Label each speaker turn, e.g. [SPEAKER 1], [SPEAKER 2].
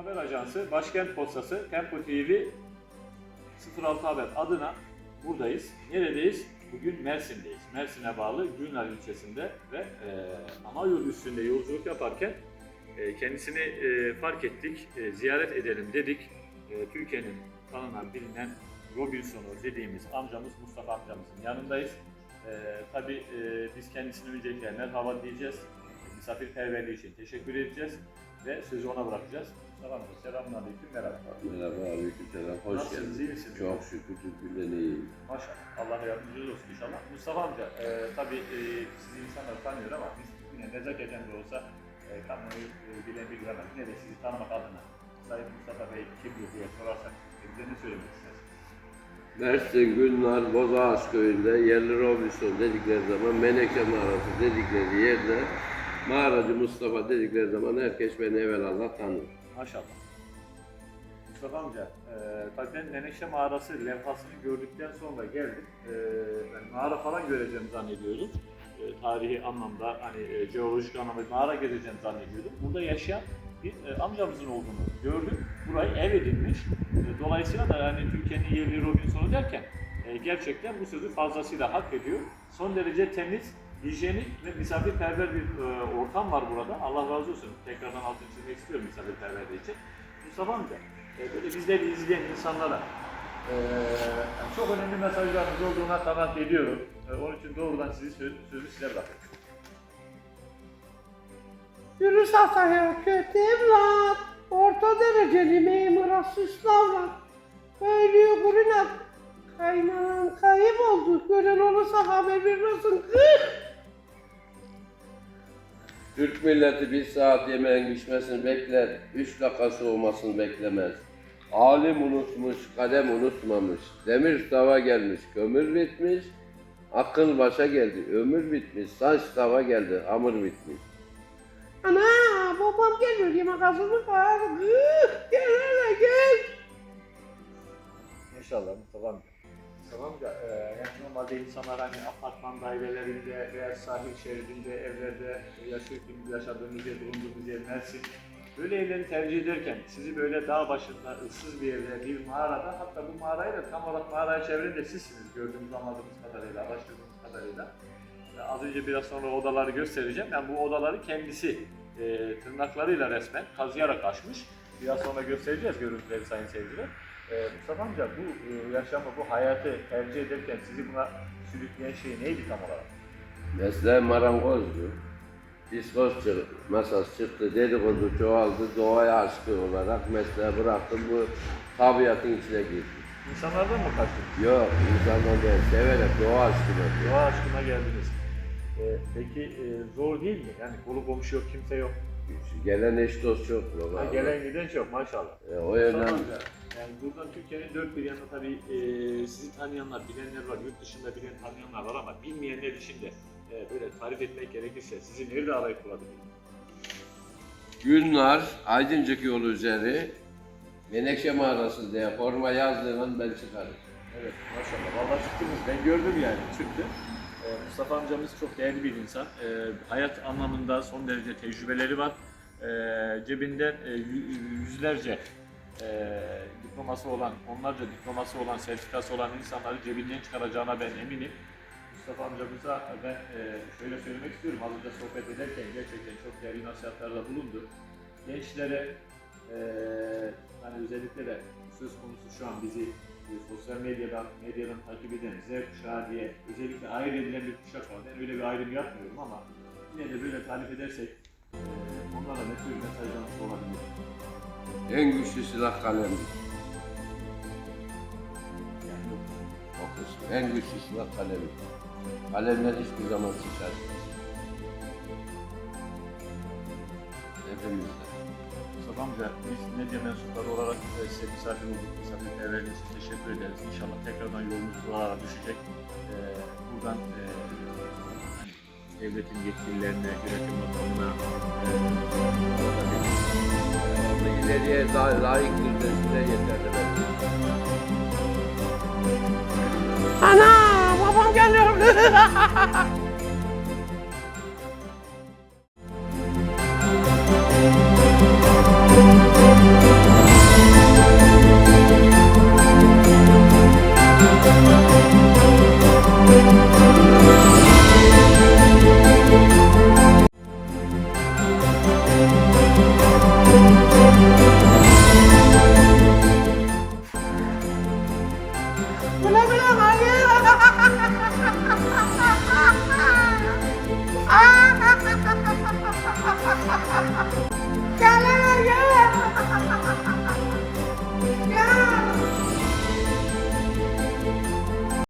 [SPEAKER 1] Haber Ajansı, Başkent Postası, Tempo TV 06 Haber adına buradayız. Neredeyiz? Bugün Mersin'deyiz. Mersin'e bağlı Gülnar ilçesinde ve e, ana yol üstünde yolculuk yaparken e, kendisini e, fark ettik, e, ziyaret edelim dedik. E, Türkiye'nin tanınan, bilinen Robinson'u dediğimiz amcamız Mustafa amcamızın yanındayız. E, tabii e, biz kendisine öncelikle merhaba diyeceğiz. Misafirperverliği için teşekkür edeceğiz ve sözü ona bırakacağız. Mustafa amca selamünaleyküm, merhaba.
[SPEAKER 2] Merhaba, aleykümselam. Hoş
[SPEAKER 1] Nasılsınız,
[SPEAKER 2] geldiniz.
[SPEAKER 1] iyi misiniz?
[SPEAKER 2] Çok şükür Türkünden iyiyim.
[SPEAKER 1] Maşallah. Allah yardımcınız olsun inşallah. Mustafa amca, e, tabii e, sizi insanlar tanıyor ama biz yine nezaketen de olsa e, kamuoyu e, bilen bilir ama yine de sizi tanımak adına Sayın Mustafa Bey kimdir diye sorarsak e, bize ne söylemek istersiniz?
[SPEAKER 2] Mersin, Gülnar, Bozağaç köyünde yerli Robinson dedikleri zaman, Menekşe mağarası dedikleri yerde mağaracı Mustafa dedikleri zaman herkes beni evvelallah tanır.
[SPEAKER 1] Maşallah. Mustafa amca, e, tabii ben Menekşe Mağarası levhasını gördükten sonra geldim. E, ben mağara falan göreceğim zannediyordum. E, tarihi anlamda, hani e, jeolojik anlamda mağara gezeceğim zannediyordum. Burada yaşayan bir e, amcamızın olduğunu gördüm. Burayı ev edinmiş. E, dolayısıyla da yani Türkiye'nin yerli Robinson'u derken e, gerçekten bu sözü fazlasıyla hak ediyor. Son derece temiz, hijyenik ve misafirperver bir e, ortam var burada. Allah razı olsun. Tekrardan altını çizmek istiyorum misafirperverliği için. Mustafa amca, e, böyle bizleri izleyen insanlara e, çok önemli mesajlarınız olduğuna kanaat ediyorum. E, onun için doğrudan sizi söz, sözü size bırakıyorum.
[SPEAKER 3] Yunus Atay'a kötü evlat, orta dereceli memura sıslavlat. Söylüyor Gülünak, kaynağın kayıp oldu, gören olursa haber verirsin.
[SPEAKER 2] Türk milleti bir saat yemeğin pişmesini bekler, üç dakika soğumasını beklemez. Alim unutmuş, kadem unutmamış. Demir tava gelmiş, kömür bitmiş. Akıl başa geldi, ömür bitmiş. Saç tava geldi, hamur bitmiş.
[SPEAKER 3] Ana, babam geliyor yemek hazırlık var. Gel hele gel.
[SPEAKER 1] İnşallah Mustafa amca. Mustafa amca, e, normalde insanlar hani apartman dairelerinde veya sahil şeridinde, evlerde yaşarken, yaşadığımız yer, bulunduğumuz yer Mersin. Böyle evleri tercih ederken sizi böyle dağ başında, ıssız bir evde, bir mağarada, hatta bu mağarayı da tam olarak mağaraya çeviren de sizsiniz gördüğümüz anladığımız kadarıyla, araştırdığımız kadarıyla. Az önce biraz sonra odaları göstereceğim. Yani bu odaları kendisi e, tırnaklarıyla resmen kazıyarak açmış. Biraz sonra göstereceğiz görüntüleri sayın seyirciler. E, Mustafa amca bu e, yaşamı, bu hayatı tercih ederken sizi buna sürükleyen şey neydi tam olarak?
[SPEAKER 2] Mesleğim marangozdu. Diskoz çıktı, masası çıktı, dedikodu çoğaldı, doğaya aşkı olarak mesleği bıraktım, bu tabiatın içine girdim.
[SPEAKER 1] İnsanlardan mı kaçtınız?
[SPEAKER 2] Yok, insandan değil, severek doğa aşkına.
[SPEAKER 1] Doğa aşkına geldiniz. E, peki e, zor değil mi? Yani kolu komşu yok, kimse yok.
[SPEAKER 2] Gelen eş dost çok baba.
[SPEAKER 1] Ha, gelen giden çok maşallah.
[SPEAKER 2] E, o
[SPEAKER 1] Mustafa
[SPEAKER 2] yönden
[SPEAKER 1] amca, Yani buradan Türkiye'nin dört bir yanında tabii e, sizi tanıyanlar, bilenler var, yurt dışında bilen tanıyanlar var ama bilmeyenler için de e, böyle tarif etmek gerekirse sizi nerede arayıp bulabilir?
[SPEAKER 2] Günler, Aydıncık yolu üzeri, Menekşe mağarası diye forma yazdığın ben çıkarım.
[SPEAKER 1] Evet maşallah. Vallahi çıktınız. Ben gördüm yani çıktı. Ee, Mustafa amcamız çok değerli bir insan. Ee, hayat anlamında son derece tecrübeleri var. Ee, cebinden e, yü- yüzlerce e, diploması olan, onlarca diploması olan, sertifikası olan insanları cebinden çıkaracağına ben eminim. Mustafa amcamıza ben e, şöyle söylemek istiyorum. Az önce sohbet ederken gerçekten çok değerli nasihatlarda bulundu. Gençlere e, hani özellikle de söz konusu şu an bizi sosyal medyadan, medyadan takip eden Z kuşağı diye özellikle ayrı edilen bir kuşak var. Ben öyle bir ayrım yapmıyorum ama yine de böyle tarif edersek onlara ne tür mesajlarımız olabilir?
[SPEAKER 2] En güçlü silah kalemdir.
[SPEAKER 1] Yani
[SPEAKER 2] O. En güçlü silah kalemdir. Kalemler hiçbir zaman sıçar. Hepimizde.
[SPEAKER 1] Mustafa amca biz medya mensupları olarak size misafir olduk. Misafirperverliğiniz için teşekkür ederiz. İnşallah tekrardan yolumuz buralara düşecek. E, buradan e, devletin yetkililerine, yönetim makamına e,
[SPEAKER 2] ileriye daha layıktır desinler yeterli bence.
[SPEAKER 3] Ana babam geliyor.